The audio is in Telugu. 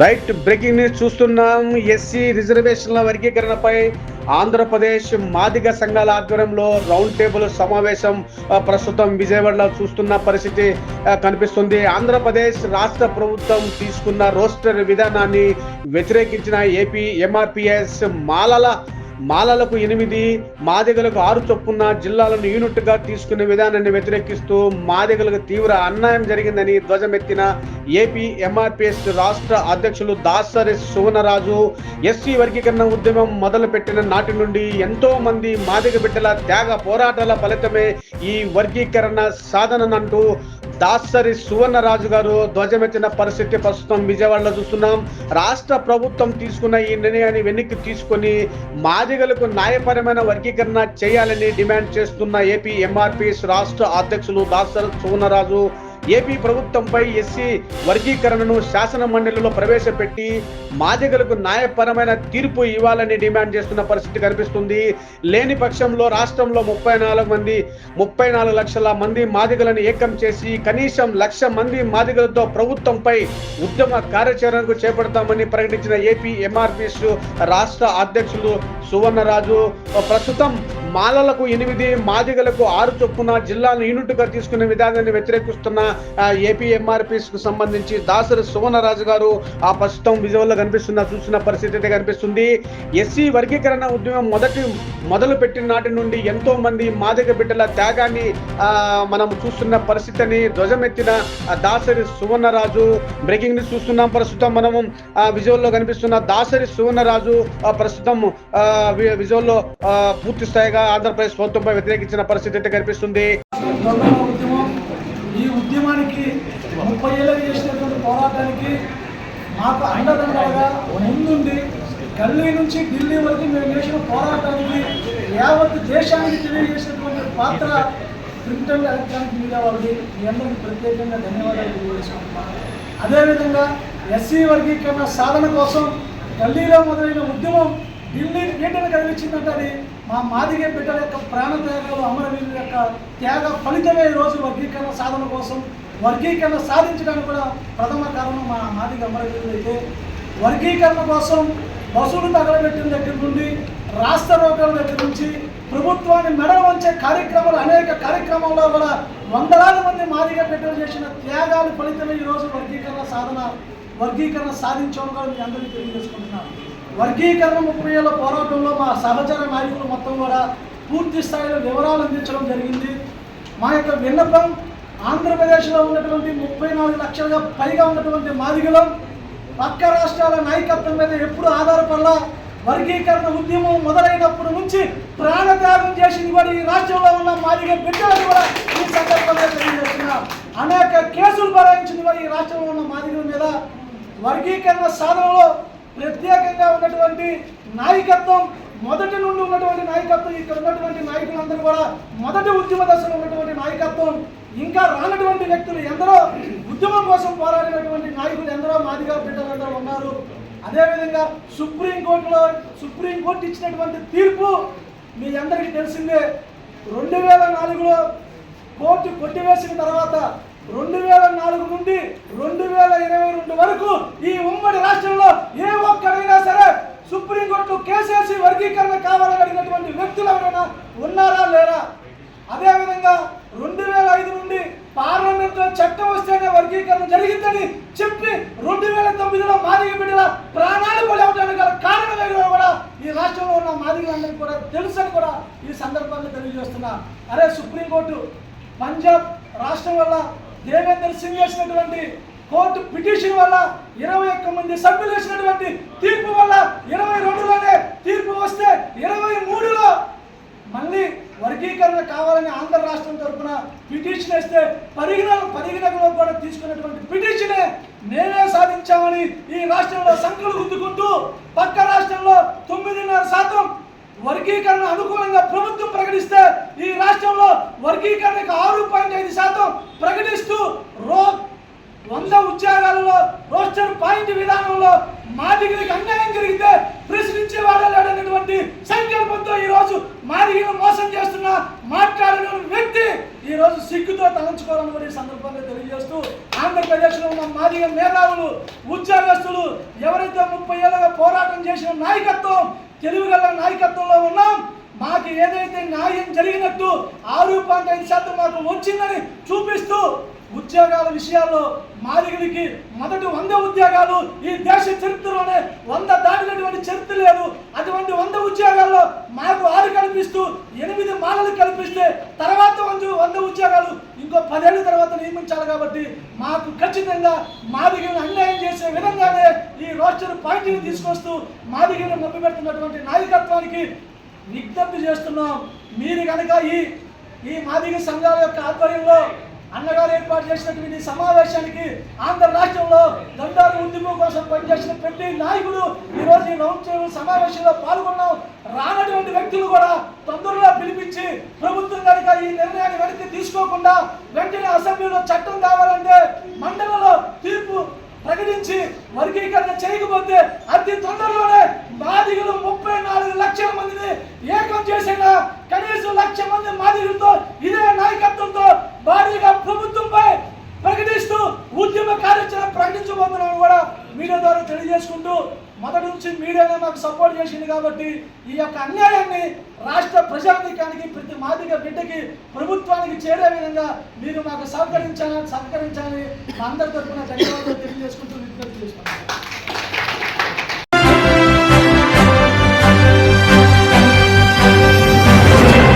రైట్ బ్రేకింగ్ న్యూస్ చూస్తున్నాం. ఎస్సీ రిజర్వేషన్ల వర్గీకరణపై ఆంధ్రప్రదేశ్ మాదిగ సంఘాల ఆధ్వర్యంలో రౌండ్ టేబుల్ సమావేశం ప్రస్తుతం విజయవాడలో చూస్తున్న పరిస్థితి కనిపిస్తుంది. ఆంధ్రప్రదేశ్ రాష్ట్ర ప్రభుత్వం తీసుకున్న రోస్టర్ విధానాన్ని వ్యతిరేకించిన ఏపీ ఎంఆర్పిఎస్ మాలల మాలలకు ఎనిమిది మాదిగలకు ఆరు చొప్పున జిల్లాలను యూనిట్గా తీసుకునే విధానాన్ని వ్యతిరేకిస్తూ మాదిగలకు తీవ్ర అన్యాయం జరిగిందని ధ్వజమెత్తిన ఏపీ ఎంఆర్పిఎస్ రాష్ట్ర అధ్యక్షులు దాసరి సువర్ణరాజు ఎస్సీ వర్గీకరణ ఉద్యమం మొదలుపెట్టిన నాటి నుండి ఎంతో మంది మాదిగ బిడ్డల త్యాగ పోరాటాల ఫలితమే ఈ వర్గీకరణ సాధననంటూ దాసరి సువర్ణరాజు గారు ధ్వజమెత్తిన పరిస్థితి ప్రస్తుతం విజయవాడలో చూస్తున్నాం. రాష్ట్ర ప్రభుత్వం తీసుకున్న ఈ నిర్ణయాన్ని వెనక్కి తీసుకొని మాదిగలకు న్యాయపరమైన వర్గీకరణ చేయాలని డిమాండ్ చేస్తున్న ఏపీ ఎంఆర్పీఎస్ రాష్ట్ర అధ్యక్షులు దాసరి సువర్ణరాజు ఏపీ ప్రభుత్వంపై ఎస్సీ వర్గీకరణను శాసన మండలిలో ప్రవేశపెట్టి మాదిగలకు న్యాయపరమైన తీర్పు ఇవ్వాలని డిమాండ్ చేస్తున్న పరిస్థితి కనిపిస్తుంది. లేని పక్షంలో రాష్ట్రంలో ముప్పై నాలుగు మంది ముప్పై నాలుగు లక్షల మంది మాదిగలను ఏకం చేసి కనీసం లక్ష మంది మాదిగలతో ప్రభుత్వంపై ఉద్యమ కార్యాచరణకు చేపడతామని ప్రకటించిన ఏపీ ఎంఆర్పిఎస్ రాష్ట్ర అధ్యక్షులు సువర్ణరాజు. ప్రస్తుతం మాలలకు ఎనిమిది మాదిగలకు ఆరు చొప్పున జిల్లాను యూనిట్గా తీసుకునే విధానాన్ని వ్యతిరేకిస్తున్న ఏపీ ఎంఆర్పిఎస్కు సంబంధించి దాసరి సువర్ణరాజు గారు ఆ ప్రస్తుతం విజువల్లో కనిపిస్తున్న చూసిన పరిస్థితి అయితే కనిపిస్తుంది. ఎస్సీ వర్గీకరణ ఉద్యమం మొదటి మొదలు పెట్టిన నాటి నుండి ఎంతో మంది మాదిగ బిడ్డల త్యాగాన్ని మనం చూస్తున్న పరిస్థితిని ధ్వజమెత్తిన దాసరి సువర్ణరాజు బ్రేకింగ్ న్యూస్ చూస్తున్నాం ప్రస్తుతం మనము ఆ, విజువల్లో కనిపిస్తున్న దాసరి సువర్ణరాజు ప్రస్తుతం ఆ, విజువల్లో పూర్తి స్థాయిగా ఆంధ్రప్రదేశ్ ప్రభుత్వంపై వ్యతిరేకించిన పరిస్థితి అయితే కనిపిస్తుంది. ఉద్యమం ఈ ఉద్యమానికి ముప్పై ఏళ్ళకి చేసినటువంటి పోరాటానికి మాకు అండదండలుగా ముందుండి ఢిల్లీ నుంచి ఢిల్లీ వరకు మేము చేసిన పోరాటానికి యావత్ దేశానికి తెలియజేసినటువంటి పాత్ర ప్రింట్ అండ్ ఎలక్ట్రానిక్ మీడియా వాళ్ళకి మీ అందరికీ ప్రత్యేకంగా ధన్యవాదాలు తెలియజేసుకుంటున్నాను. అదేవిధంగా ఎస్సీ వర్గీకరణ సాధన కోసం ఢిల్లీలో మొదలైన ఉద్యమం ఢిల్లీ పీటను కలిగించిందంటే అది మా మాదిగ బిడ్డల యొక్క ప్రాణ త్యాగాలు అమరవీరుల యొక్క త్యాగ ఫలితమే ఈరోజు వర్గీకరణ సాధన కోసం. వర్గీకరణ సాధించడానికి కూడా ప్రథమ కారణం మా మాదిగ అమరవీరులు అయితే. వర్గీకరణ కోసం బస్సులు తగలబెట్టిన దగ్గర నుండి రాష్ట్ర రోగాల దగ్గర నుంచి ప్రభుత్వాన్ని మెడ వంచే కార్యక్రమాలు అనేక కార్యక్రమాల్లో కూడా వందలాది మంది మాదిగ బిడ్డలు చేసిన త్యాగాలు ఫలితమే ఈరోజు వర్గీకరణ సాధన వర్గీకరణ సాధించడం కూడా మీ అందరికీ తెలియజేసుకుంటున్నాను. వర్గీకరణ ముప్పై ఏళ్ళ పోరాటంలో మా సహచర నాయకులు మొత్తం కూడా పూర్తి స్థాయిలో వివరాలు అందించడం జరిగింది. మా యొక్క విన్నపం ఆంధ్రప్రదేశ్లో ఉన్నటువంటి ముప్పై నాలుగు లక్షలుగా పైగా ఉన్నటువంటి మాదిగలం పక్క రాష్ట్రాల నాయకత్వం మీద ఎప్పుడు ఆధారపడాల వర్గీకరణ ఉద్యమం మొదలైనప్పటి నుంచి ప్రాణత్యాగం చేసింది కూడా ఈ రాష్ట్రంలో ఉన్న మాదిగ బిడ్డలు కూడా ఈ సందర్భంగా తెలియజేస్తున్నా. అనేక కేసులు బరాయించింది కూడా ఈ రాష్ట్రంలో ఉన్న మాదిగల మీద వర్గీకరణ సాధనలో ప్రత్యేకంగా ఉన్నటువంటి నాయకత్వం మొదటి నుండి ఉన్నటువంటి నాయకత్వం ఇక్కడ ఉన్నటువంటి నాయకులందరూ కూడా మొదటి ఉద్యమ దశలో ఉన్నటువంటి నాయకత్వం. ఇంకా రానటువంటి వ్యక్తులు ఎందరో ఉద్యమం కోసం పోరాడినటువంటి నాయకులు ఎందరో మాదిగా బిడ్డలందరూ ఉన్నారు. అదేవిధంగా సుప్రీంకోర్టులో సుప్రీంకోర్టు ఇచ్చినటువంటి తీర్పు మీ అందరికీ తెలిసిందే. రెండు వేల నాలుగులో కోర్టు కొట్టివేసిన తర్వాత రెండు వేల నాలుగు నుండి రెండు వేల ఇరవై రెండు వరకు ఈ ఉమ్మడి రాష్ట్రంలో ఏ ఒక్కడైనా సరే సుప్రీంకోర్టు కేసేసి వర్గీకరణ కావాలని అడిగినటువంటి వ్యక్తులు ఎవరైనా ఉన్నారా లేరా? అదేవిధంగా రెండు వేల ఐదు నుండి పార్లమెంట్లో చట్టం వస్తేనే వర్గీకరణ జరిగిందని చెప్పి రెండు వేల తొమ్మిదిలో మాదిగ బిడ్డల ప్రాణాలు పడవడానికి గల కారణం కూడా ఈ రాష్ట్రంలో ఉన్న మాదిగలందరికీ కూడా తెలుసని కూడా ఈ సందర్భంగా తెలియజేస్తున్నా. అరే సుప్రీంకోర్టు పంజాబ్ రాష్ట్రం వల్ల దేవేందర్ సింగ్ వేసినటువంటి కోర్టు పిటిషన్ వల్ల ఇరవై ఒక్క మంది సభ్యులు వేసినటువంటి తీర్పు వల్ల ఇరవై రెండులోనే తీర్పు వస్తే ఇరవై మూడులో మళ్ళీ వర్గీకరణ కావాలని ఆంధ్ర రాష్ట్రం తరఫున పిటిషన్ వేస్తే పరిగణ పరిగణలో కూడా తీసుకున్నటువంటి పిటిషనే మేమే సాధించామని ఈ రాష్ట్రంలో సంఖ్యలు గుద్దుకుంటూ పక్క రాష్ట్రంలో తొమ్మిదిన్నర శాతం వర్గీకరణ అనుకూలంగా ప్రభుత్వం ప్రకటిస్తే ఈ రాష్ట్రంలో వర్గీకరణకు ఆరు ప్రకటిస్తూ రో వంద ఉద్యోగాలలో రోస్టర్ పాయింట్ విధానంలో మాదిగిరికి అన్యాయం జరిగితే ప్రశ్నించే వాడలేడనేటువంటి సంకల్పంతో ఈరోజు మాదిగిరిని మోసం చేస్తున్న మాట్లాడిన వ్యక్తి ఈ రోజు సిగ్గుతో తలంచుకోవాలని కూడా ఈ సందర్భంగా తెలియజేస్తూ ఆంధ్రప్రదేశ్లో ఉన్న మాదిగ మేధావులు ఉద్యోగస్తులు ఎవరైతే ముప్పై ఏళ్ళగా పోరాటం చేసిన నాయకత్వం తెలుగుగల నాయకత్వంలో ఉన్నాం మాకు ఏదైతే న్యాయం జరిగినట్టు ఆరు పాయింట్ ఐదు శాతం మాకు వచ్చిందని చూపిస్తూ ఉద్యోగాల విషయాల్లో మాదిగలికి మొదటి వంద ఉద్యోగాలు ఈ దేశ చరిత్రలోనే వంద దాటినటువంటి చరిత్ర లేదు. అటువంటి వంద ఉద్యోగాల్లో మాకు ఆరు కల్పిస్తూ ఎనిమిది మాలలు కల్పిస్తే తర్వాత వంద వంద ఉద్యోగాలు ఇంకో పదేళ్ళ తర్వాత నియమించాలి కాబట్టి మాకు ఖచ్చితంగా మాదిగిరిని అన్యాయం చేసే విధంగానే ఈ రోస్టర్ పాయింట్ని తీసుకొస్తూ మాదిగలను మభ్యపెడుతున్నటువంటి నాయకత్వానికి విజ్ఞప్తి చేస్తున్నాం. మీరు కనుక ఈ ఈ మాదిగ సంఘాల యొక్క ఆధ్వర్యంలో అన్నగారు ఏర్పాటు చేసినటువంటి సమావేశానికి ఆంధ్ర రాష్ట్రంలో దండాలు ఉద్యమం కోసం పనిచేసిన ప్రతి నాయకులు ఈరోజు రోజు ఈ రౌండ్ టేబుల్ సమావేశంలో పాల్గొన్నాం. రానటువంటి వ్యక్తులు కూడా తొందరలో పిలిపించి ప్రభుత్వం కనుక ఈ నిర్ణయాన్ని వెనక్కి తీసుకోకుండా వెంటనే అసెంబ్లీలో చట్టం కావాలంటే మండలంలో ప్రకటించి వర్గీకరణ చేయకపోతే అతి తొందరలోనే మాదిగులు ముప్పై నాలుగు లక్షల మందిని ఏకం చేసిన కనీసం లక్ష మంది మాదిగులతో ఇదే నాయకత్వంతో భారీగా ప్రభుత్వంపై ప్రకటిస్తూ ఉద్యమ కార్యాచరణ ప్రకటించబోతున్నామని కూడా మీడియా ద్వారా తెలియజేసుకుంటూ మొదటి నుంచి మీడియానే మాకు సపోర్ట్ చేసింది కాబట్టి ఈ యొక్క అన్యాయాన్ని రాష్ట్ర ప్రజానీకానికి ప్రతి మాదిక బిడ్డకి ప్రభుత్వానికి చేరే విధంగా మీరు మాకు సహకరించాలని సహకరించాలని అందరి తరఫున ధన్యవాదాలు తెలియజేసుకుంటూ